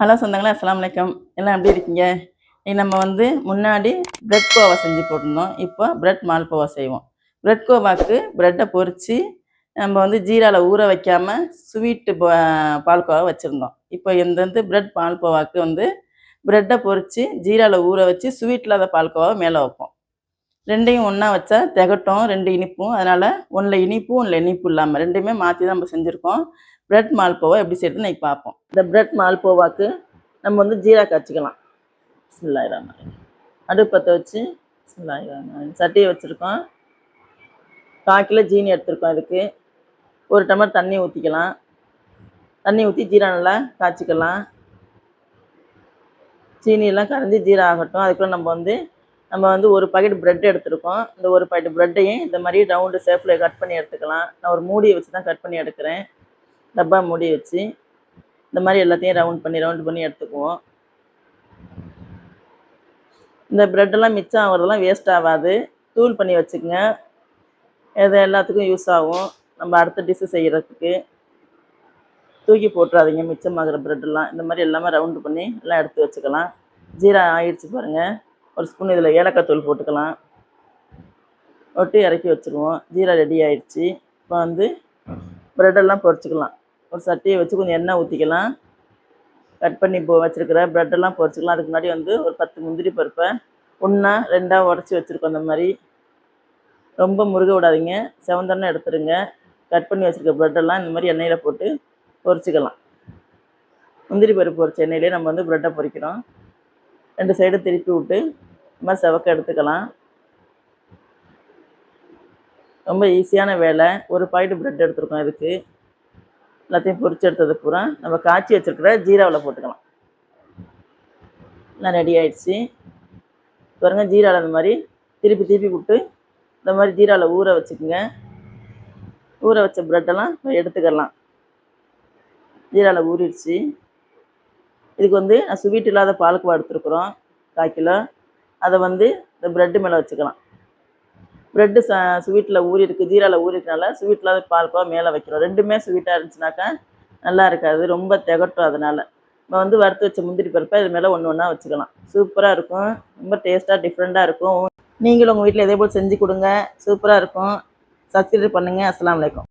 Hello சொந்தங்களே அஸ்லாம் வலைக்கம் எல்லாம் எப்படி இருக்கீங்க? இன்னைக்கு நம்ம வந்து முன்னாடி பிரெட் கோவா செஞ்சு போட்டிருந்தோம். இப்போ பிரெட் மால்கோவா செய்வோம். பிரெட் கோவாக்கு பிரெட்டை பொறிச்சு நம்ம வந்து ஜீராவில் ஊற வைக்காமல் ஸ்வீட்டு பால்கோவா வச்சுருந்தோம். இப்போ இந்த வந்து பிரெட் பால்கோவாக்கு வந்து பிரெட்டை பொறிச்சு ஜீராவில் ஊற வச்சு ஸ்வீட் இல்லாத பால்கோவாவை மேலே வைப்போம். ரெண்டையும் ஒன்றா வச்சா திகட்டும் ரெண்டு இனிப்பும். அதனால் ஒன்றில் இனிப்பும் ஒன்றில் இனிப்பு இல்லாமல் ரெண்டுமே மாற்றி தான் நம்ம செஞ்சுருக்கோம். பிரெட் மால்போவா எப்படி செய்யறது இன்னைக்கு பார்ப்போம். இந்த பிரெட் மால்போவாக்கு நம்ம வந்து ஜீரா காய்ச்சிக்கலாம். சில்லாயிரம் அடுப்பத்தை வச்சு சில்லாயிரம் சட்டியை வச்சுருக்கோம். கால் கிலோ ஜீனி எடுத்திருக்கோம் இதுக்கு. ஒரு டம்ளர் தண்ணி ஊற்றிக்கலாம் தண்ணி ஊற்றி ஜீரா நல்லா காய்ச்சிக்கலாம். சீனியெல்லாம் கரைஞ்சி ஜீரா ஆகட்டும். அதுக்குள்ளே நம்ம வந்து நம்ம வந்து ஒரு பாக்கெட் ப்ரெட் எடுத்திருக்கோம். இந்த ஒரு பாக்கெட் ப்ரெட்டையும் இந்த மாதிரி ரவுண்டு ஷேப்பில் கட் பண்ணி எடுத்துக்கலாம். நான் ஒரு மூடியை வச்சு தான் கட் பண்ணி எடுக்கிறேன். டப்பா மூடி வச்சு. இந்த மாதிரி எல்லாத்தையும் ரவுண்ட் பண்ணி ரவுண்ட் பண்ணி எடுத்துக்குவோம். இந்த ப்ரெட்டெல்லாம் மிச்சம் ஆகிறதெல்லாம் வேஸ்ட் ஆகாது. தூள் பண்ணி வச்சுக்கோங்க. இது எல்லாத்துக்கும் யூஸ் ஆகும். நம்ம அடுத்த டிஷ்ஷு செய்கிறதுக்கு தூக்கி போட்டுறாதீங்க. மிச்சமாகிற ப்ரெட்டெல்லாம் இந்த மாதிரி எல்லாமே ரவுண்டு பண்ணி எல்லாம் எடுத்து வச்சுக்கலாம். ஜீரா ஆயிடுச்சு பாருங்கள் ஒரு ஸ்பூன் இதில் ஏலக்காய் தூள் போட்டுக்கலாம். ஒட்டி இறக்கி வச்சுருவோம். ஜீரா ரெடி ஆயிடுச்சு. இப்போ வந்து ப்ரெட்டெல்லாம் பொரிச்சிக்கலாம். ஒரு சட்டியை வச்சு கொஞ்சம் எண்ணெய் ஊற்றிக்கலாம் கட் பண்ணி இப்போ வச்சுருக்கிற ப்ரெட்டெல்லாம் பொறிச்சிக்கலாம் அதுக்கு முன்னாடி வந்து ஒரு பத்து முந்திரி பருப்பை ஒன்றா ரெண்டாக உடச்சி வச்சுருக்கோம் அந்த மாதிரி. ரொம்ப முருக விடாதீங்க. செவந்தெண்ணெய் எடுத்துருங்க. கட் பண்ணி வச்சுருக்க ப்ரெட்டெல்லாம் இந்த மாதிரி எண்ணெயில் போட்டு பொரிச்சிக்கலாம். முந்திரி பருப்பு பொரிச்ச எண்ணெயிலே நம்ம வந்து ப்ரெட்டை பொரிக்கிறோம். ரெண்டு சைடு திருப்பி விட்டு நம்ம செவக்க எடுத்துக்கலாம். ரொம்ப ஈஸியான வேலை. ஒரு பாக்கெட் ப்ரெட் எடுத்துருக்கோம் இதுக்கு எல்லாத்தையும் பொரிச்சு எடுத்தது பூரா நம்ம காய்ச்சி வச்சுருக்கிற ஜீராவில் போட்டுக்கலாம். எல்லாம் ரெடி ஆயிடுச்சு. பாருங்க ஜீராவில் இந்த மாதிரி திருப்பி திருப்பி விட்டு இந்த மாதிரி ஜீராவில் ஊற வச்சுக்கோங்க. ஊற வச்ச ப்ரெட்டெல்லாம் எடுத்துக்கலாம். ஜீராவில் ஊறிடுச்சு. இதுக்கு வந்து நான் ஸ்வீட் இல்லாத பால்கோவா எடுத்துருக்குறோம். கால் கிலோ. அதை வந்து இந்த ப்ரெட்டு மேலே வச்சுக்கலாம். ப்ரெட்டு ச ஸ்வீட்டில் ஊறி இருக்குது ஜீராவில் ஊறி இருக்கனால ஸ்வீட் இல்லாத பால்கோவா மேலே வைக்கிறோம். ரெண்டுமே ஸ்வீட்டாக இருந்துச்சுனாக்கா நல்லா இருக்காது ரொம்ப திகட்டும் அதனால். நம்ம வந்து வறுத்து வச்ச முந்திரி பருப்பை இது மேலே ஒன்று ஒன்றா வச்சுக்கலாம். சூப்பராக இருக்கும். ரொம்ப டேஸ்ட்டாக டிஃப்ரெண்ட்டாக இருக்கும். நீங்களும் உங்கள் வீட்டில் இதே போல் செஞ்சு கொடுங்க. சூப்பராக இருக்கும். சப்ஸ்கிரைப் பண்ணுங்கள் அஸ்லாம் வலைக்கம்